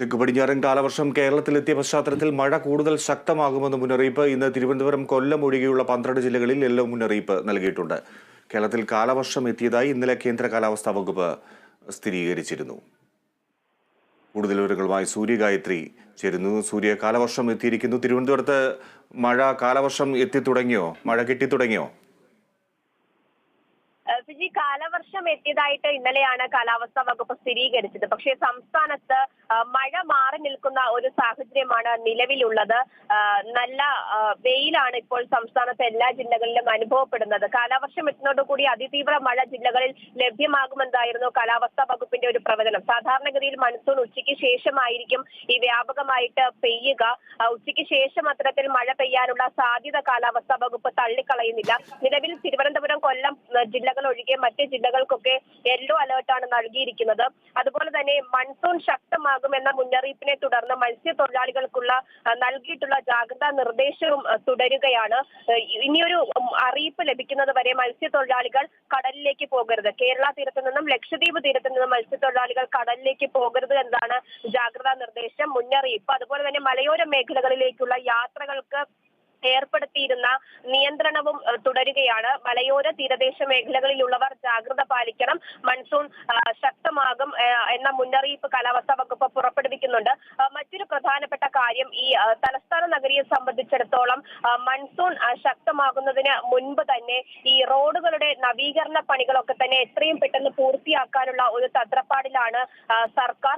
തെക്ക് പടിഞ്ഞാറൻ കാലവർഷം കേരളത്തിലെത്തിയ പശ്ചാത്തലത്തിൽ മഴ കൂടുതൽ ശക്തമാകുമെന്ന് മുന്നറിയിപ്പ്. ഇന്ന് തിരുവനന്തപുരം കൊല്ലം ഒഴികെയുള്ള പന്ത്രണ്ട് ജില്ലകളിൽ യെല്ലോ മുന്നറിയിപ്പ് നൽകിയിട്ടുണ്ട്. കേരളത്തിൽ കാലവർഷം എത്തിയതായി ഇന്നലെ കേന്ദ്ര കാലാവസ്ഥാ വകുപ്പ് സ്ഥിരീകരിച്ചിരുന്നു. കൂടുതൽ വിവരങ്ങളുമായി സൂര്യഗായത്രി ചേരുന്നു. സൂര്യ കാലവർഷം എത്തിയിരിക്കുന്നു. തിരുവനന്തപുരത്ത് മഴ കാലവർഷം എത്തി തുടങ്ങിയോ? മഴ കിട്ടിത്തുടങ്ങിയോ ഏഹ് ഫിജി കാലവർഷം എത്തിയതായിട്ട് ഇന്നലെയാണ് കാലാവസ്ഥാ വകുപ്പ് സ്ഥിരീകരിച്ചത്. പക്ഷേ സംസ്ഥാനത്ത് മഴ മാറി നിൽക്കുന്ന ഒരു സാഹചര്യമാണ് നിലവിലുള്ളത്. നല്ല വെയിലാണ് ഇപ്പോൾ സംസ്ഥാനത്തെ എല്ലാ ജില്ലകളിലും അനുഭവപ്പെടുന്നത്. കാലവർഷം എത്തുന്നതോടുകൂടി അതിതീവ്ര മഴ ജില്ലകളിൽ ലഭ്യമാകുമെന്നായിരുന്നു കാലാവസ്ഥാ വകുപ്പിന്റെ ഒരു പ്രവചനം. സാധാരണഗതിയിൽ മൺസൂൺ ഉച്ചയ്ക്ക് ശേഷമായിരിക്കും ഈ വ്യാപകമായിട്ട് പെയ്യുക. ഉച്ചയ്ക്ക് ശേഷം അത്തരത്തിൽ മഴ പെയ്യാനുള്ള സാധ്യത കാലാവസ്ഥാ വകുപ്പ് തള്ളിക്കളയുന്നില്ല. നിലവിൽ തിരുവനന്തപുരം കൊല്ലം ജില്ലകൾ ഒഴികെ മറ്റ് ജില്ലകൾക്കൊക്കെ യെല്ലോ അലേർട്ടാണ് നൽകിയിരിക്കുന്നത്. അതുപോലെ തന്നെ മൺസൂൺ ശക്തമാകും എന്ന മുന്നറിയിപ്പിനെ തുടർന്ന് മത്സ്യത്തൊഴിലാളികൾക്കുള്ള നൽകിയിട്ടുള്ള ജാഗ്രതാ നിർദ്ദേശവും തുടരുകയാണ്. ഇനിയൊരു അറിയിപ്പ് ലഭിക്കുന്നത് വരെ മത്സ്യത്തൊഴിലാളികൾ കടലിലേക്ക് പോകരുത്. കേരള തീരത്തു നിന്നും ലക്ഷദ്വീപ് തീരത്തു നിന്നും മത്സ്യത്തൊഴിലാളികൾ കടലിലേക്ക് പോകരുത് എന്നതാണ് ജാഗ്രതാ നിർദ്ദേശം മുന്നറിയിപ്പ്. അതുപോലെ തന്നെ മലയോര മേഖലകളിലേക്കുള്ള യാത്രകൾക്ക് ഏർപ്പെടുത്തിയിരുന്ന നിയന്ത്രണവും തുടരുകയാണ്. മലയോര തീരദേശ മേഖലകളിലുള്ളവർ ജാഗ്രത പാലിക്കണം. മൺസൂൺ ശക്തമാകും എന്ന മുന്നറിയിപ്പ് കാലാവസ്ഥാ വകുപ്പ് പുറപ്പെടുവിക്കുന്നുണ്ട് ആ, മറ്റൊരു പ്രധാനപ്പെട്ട കാര്യം ഈ ആ, തലസ്ഥാന നഗരിയെ സംബന്ധിച്ചിടത്തോളം മൺസൂൺ ശക്തമാകുന്നതിന് മുൻപ് തന്നെ ഈ റോഡുകളുടെ നവീകരണ പണികളൊക്കെ തന്നെ എത്രയും പെട്ടെന്ന് പൂർത്തിയാക്കാനുള്ള ഒരു തത്രപ്പാടിലാണ് സർക്കാർ.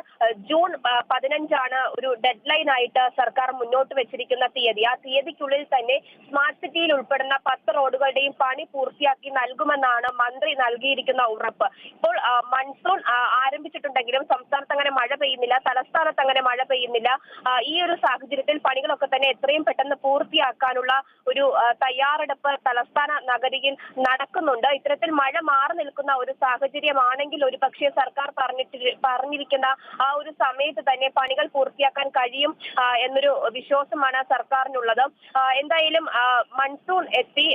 ജൂൺ പതിനഞ്ചാണ് ഒരു ഡെഡ് ലൈൻ ആയിട്ട് സർക്കാർ മുന്നോട്ട് വെച്ചിരിക്കുന്ന തീയതി. ആ തീയതിക്കുള്ളിൽ തന്നെ സ്മാർട്ട് സിറ്റിയിൽ ഉൾപ്പെടുന്ന പത്ത് റോഡുകളുടെയും പണി പൂർത്തിയാക്കി നൽകുമെന്നാണ് മന്ത്രി നൽകിയിരിക്കുന്ന ഉറപ്പ്. ഇപ്പോൾ മൺസൂൺ ആരംഭിച്ചിട്ടുണ്ടെങ്കിലും സംസ്ഥാനത്ത് അങ്ങനെ മഴ പെയ്യുന്നില്ല. തലസ്ഥാനത്ത് അങ്ങനെ മഴ പെയ്യുന്നില്ല. ഈ ഒരു സാഹചര്യത്തിൽ പണികളൊക്കെ തന്നെ എത്രയും പെട്ടെന്ന് പൂർത്തിയാക്കാനുള്ള ഒരു തയ്യാറെടുപ്പ് തലസ്ഥാന നഗരിയിൽ നടക്കുന്നുണ്ട്. ഇത്തരത്തിൽ മഴ മാറി നിൽക്കുന്ന ഒരു സാഹചര്യമാണെങ്കിൽ ഒരു പക്ഷേ സർക്കാർ പറഞ്ഞിട്ട് പറഞ്ഞിരിക്കുന്ന ആ ഒരു സമയത്ത് തന്നെ പണികൾ പൂർത്തിയാക്കാൻ കഴിയും എന്നൊരു വിശ്വാസമാണ് സർക്കാരിനുള്ളത്. എന്തായാലും മൺസൂൺ എത്തി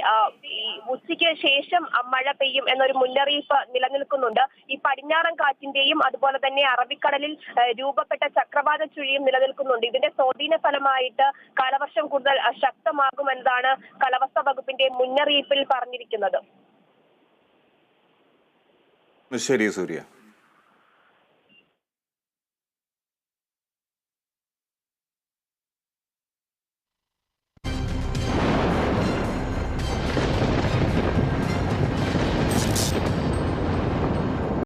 ഉച്ചയ്ക്ക് ശേഷം മഴ പെയ്യും എന്നൊരു മുന്നറിയിപ്പ് നിലനിൽക്കുന്നുണ്ട്. ഈ പടിഞ്ഞാറൻ കാറ്റിന്റെയും അതുപോലെ തന്നെ അറബിക്കടലിൽ രൂപപ്പെട്ട ചക്രവാത ചുഴിയും നിലനിൽക്കുന്നുണ്ട്. ഇതിന്റെ സ്വാധീന ഫലമായിട്ട് കാലവർഷം കൂടുതൽ ശക്തമാകുമെന്നതാണ് കാലാവസ്ഥാ വകുപ്പിന്റെ മുന്നറിയിപ്പിൽ പറഞ്ഞിരിക്കുന്നത്. ശരി സൂര്യ.